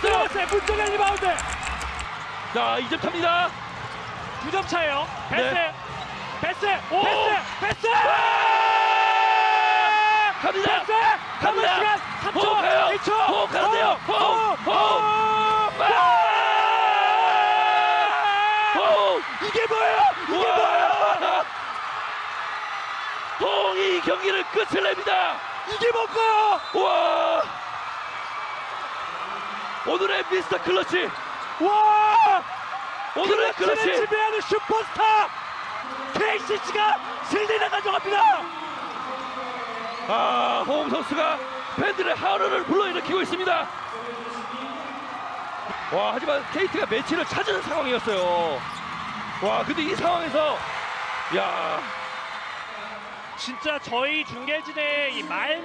들어갔어요. 들어갔어요. 문정현 리바운드. 자, 2점 탑니다. 9점 차예요. 패스. 네. 패스. 오! 패스. 패스. 갑니다. 패스. 남은 갑니다. 시간 3초. 호흡 가요. 1초. 호흡 가는데요. 호흡, 호흡. 호! 이게 뭐예요? 이게 우와! 뭐예요? 동이 경기를 끝을 냅니다. 이게 뭔가요? 와! 오늘의 미스터 클러치. 와! 오늘의 클러치를 클러치. 지배하는 슈퍼스타 KCC가 승리를 가져갑니다. 아, 호흡 선수가 팬들의 하루를 불러일으키고 있습니다. 와, 하지만 KT가 매치를 찾은 상황이었어요. 와, 근데 이 상황에서 야, 진짜 저희 중계진의 이말